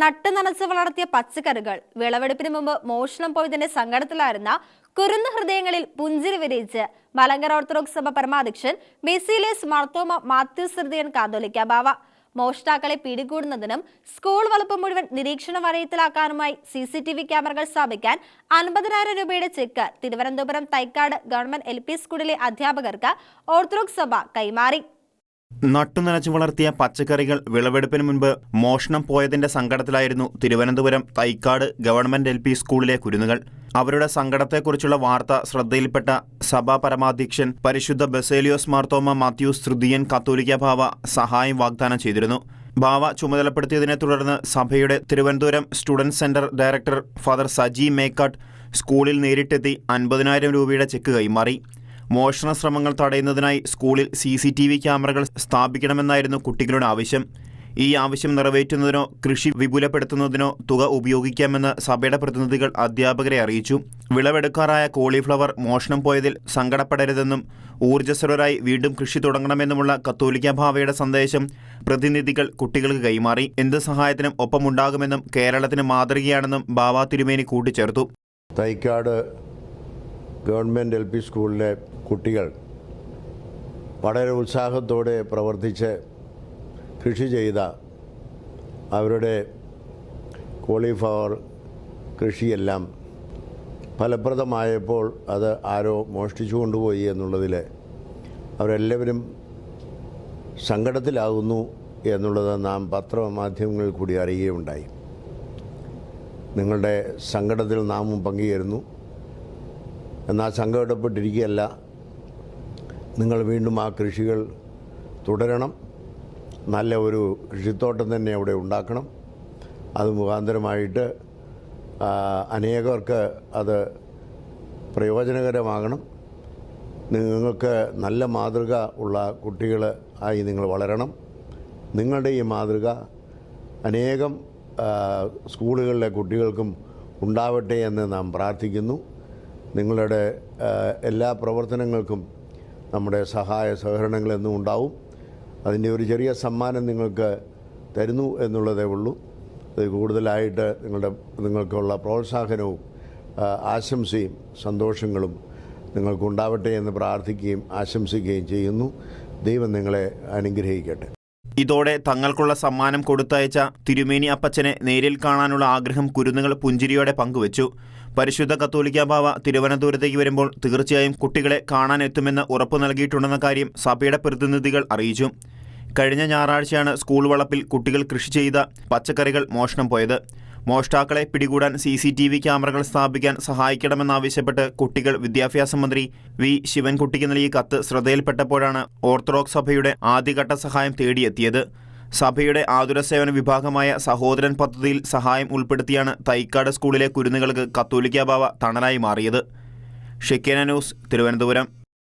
നട്ടു നനച്ച് വളർത്തിയ പച്ചക്കറികൾ. വിളവെടുപ്പിന് മുമ്പ് മോഷണം പോയതിന്റെ സങ്കടത്തിലായിരുന്ന കുരുന്ന് ഹൃദയങ്ങളിൽ പുഞ്ചിരി വിരയിച്ച് മലങ്കര ഓർത്തഡോക്സ് സഭ പരമാധ്യക്ഷൻ ബെസിലേസ് മർത്തോമ മാത്യൂസ് ഹൃദയൻ കാതോലിക്ക ബാവ. മോഷ്ടാക്കളെ പിടികൂടുന്നതിനും സ്കൂൾ വളപ്പ് മുഴുവൻ നിരീക്ഷണ വലയത്തിലാക്കാനുമായി സി സി ടി വി ക്യാമറകൾ സ്ഥാപിക്കാൻ അൻപതിനായിരം രൂപയുടെ cheque Thiruvananthapuram Thycaud government L P സ്കൂളിലെ അധ്യാപകർക്ക് ഓർത്തഡോക്സ് സഭ കൈമാറി. നട്ടുനനച്ചു വളർത്തിയ പച്ചക്കറികൾ വിളവെടുപ്പിന് മുൻപ് മോഷണം പോയതിന്റെ സങ്കടത്തിലായിരുന്നു Thiruvananthapuram Thycaud government L P സ്കൂളിലെ കുരുന്നുകൾ. അവരുടെ സങ്കടത്തെക്കുറിച്ചുള്ള വാർത്ത ശ്രദ്ധയിൽപ്പെട്ട സഭാ പരമാധ്യക്ഷൻ പരിശുദ്ധ ബസേലിയോസ് മാർത്തോമ മാത്യൂസ് തൃതീയൻ കത്തോലിക്ക ഭാവ സഹായം വാഗ്ദാനം ചെയ്തിരുന്നു. ഭാവ ചുമതലപ്പെടുത്തിയതിനെ തുടർന്ന് സഭയുടെ Thiruvananthapuram student centre director father Saji Mekkattu സ്കൂളിൽ നേരിട്ടെത്തി അൻപതിനായിരം രൂപയുടെ ചെക്ക് കൈമാറി. മോഷണ ശ്രമങ്ങൾ തടയുന്നതിനായി സ്കൂളിൽ സി സി ടി വി ക്യാമറകൾ സ്ഥാപിക്കണമെന്നായിരുന്നു കുട്ടികളുടെ ആവശ്യം. ഈ ആവശ്യം നിറവേറ്റുന്നതിനോ കൃഷി വിപുലപ്പെടുത്തുന്നതിനോ തുക ഉപയോഗിക്കാമെന്ന് സഭയുടെ പ്രതിനിധികൾ അധ്യാപകരെ അറിയിച്ചു. വിളവെടുക്കാറായ കോളിഫ്ലവർ മോഷണം പോയതിൽ സങ്കടപ്പെടരുതെന്നും ഊർജസ്വലരായി വീണ്ടും കൃഷി തുടങ്ങണമെന്നുമുള്ള കത്തോലിക്ക ഭാവയുടെ സന്ദേശം പ്രതിനിധികൾ കുട്ടികൾക്ക് കൈമാറി. എന്ത് സഹായത്തിനും ഒപ്പമുണ്ടാകുമെന്നും കേരളത്തിന് മാതൃകയാണെന്നും ബാവാ തിരുമേനി കൂട്ടിച്ചേർത്തു. തൈക്കാട് ഗവൺമെന്റ് എൽ പി സ്കൂളിലെ കുട്ടികൾ വളരെ ഉത്സാഹത്തോടെ പ്രവർത്തിച്ച് കൃഷി ചെയ്ത അവരുടെ കോളിഫ്ലവർ കൃഷിയെല്ലാം ഫലപ്രദമായപ്പോൾ അത് ആരോ മോഷ്ടിച്ചു കൊണ്ടുപോയി എന്നുള്ളതിൽ അവരെല്ലാവരും സങ്കടത്തിലാകുന്നു എന്നുള്ളത് നാം പത്രമാധ്യമങ്ങളിൽ കൂടി അറിയുകയുണ്ടായി. നിങ്ങളുടെ സങ്കടത്തിൽ നാമും പങ്കുചേരുന്നു. എന്നാൽ സങ്കടപ്പെട്ടിരിക്കുകയല്ല. നിങ്ങൾ വീണ്ടും ആ കൃഷികൾ തുടരണം. നല്ല ഒരു കൃഷിത്തോട്ടം തന്നെ അവിടെ ഉണ്ടാക്കണം. അത് മുഖാന്തരമായിട്ട് അനേകർക്ക് അത് പ്രയോജനകരമാകണം. നിങ്ങൾക്ക് നല്ല മാതൃക ഉള്ള കുട്ടികൾ ആയി നിങ്ങൾ വളരണം. നിങ്ങളുടെ ഈ മാതൃക അനേകം സ്കൂളുകളിലെ കുട്ടികൾക്കും ഉണ്ടാവട്ടെ എന്ന് നാം പ്രാർത്ഥിക്കുന്നു. നിങ്ങളുടെ എല്ലാ പ്രവർത്തനങ്ങൾക്കും നമ്മുടെ സഹായ സഹകരണങ്ങൾ എന്നും ഉണ്ടാവും. അതിന്റെ ഒരു ചെറിയ സമ്മാനം നിങ്ങൾക്ക് തരുന്നു എന്നുള്ളതേ ഉള്ളൂ. അത് കൂടുതലായിട്ട് നിങ്ങളുടെ നിങ്ങൾക്കുള്ള പ്രോത്സാഹനവും ആശംസയും സന്തോഷങ്ങളും നിങ്ങൾക്കുണ്ടാവട്ടെ എന്ന് പ്രാർത്ഥിക്കുകയും ആശംസിക്കുകയും ചെയ്യുന്നു. ദൈവം നിങ്ങളെ അനുഗ്രഹിക്കട്ടെ. ഇതോടെ തങ്ങൾക്കുള്ള സമ്മാനം കൊടുത്തയച്ച തിരുമേനി അപ്പച്ചനെ നേരിൽ കാണാനുള്ള ആഗ്രഹം കുരുന്നുകൾ പുഞ്ചിരിയോടെ പങ്കുവച്ചു. പരിശുദ്ധ കത്തോലിക്ക ബാവ തിരുവനന്തപുരത്തേക്ക് വരുമ്പോൾ തീർച്ചയായും കുട്ടികളെ കാണാനെത്തുമെന്ന് ഉറപ്പു നൽകിയിട്ടുണ്ടെന്ന കാര്യം സഭയുടെ പ്രതിനിധികൾ അറിയിച്ചു. കഴിഞ്ഞ ഞായറാഴ്ചയാണ് സ്കൂൾ വളപ്പിൽ കുട്ടികൾ കൃഷി ചെയ്ത പച്ചക്കറികൾ മോഷണം പോയത്. മോഷ്ടാക്കളെ പിടികൂടാൻ സി സി ടി വി ക്യാമറകൾ സ്ഥാപിക്കാൻ സഹായിക്കണമെന്നാവശ്യപ്പെട്ട് കുട്ടികൾ വിദ്യാഭ്യാസ മന്ത്രി വി ശിവൻകുട്ടിക്ക് നൽകിയ കത്ത് ശ്രദ്ധയിൽപ്പെട്ടപ്പോഴാണ് ഓർത്തഡോക്സ് സഭയുടെ ആദ്യഘട്ട സഹായം തേടിയെത്തിയത്. സഭയുടെ ആതുരസേവന വിഭാഗമായ സഹോദരൻ പദ്ധതിയിൽ സഹായം ഉൾപ്പെടുത്തിയാണ് തൈക്കാട് സ്കൂളിലെ കുരുന്നുകൾക്ക് കത്തോലിക്ക ബാവ തണലായി മാറിയത്. Shekinah news Thiruvananthapuram.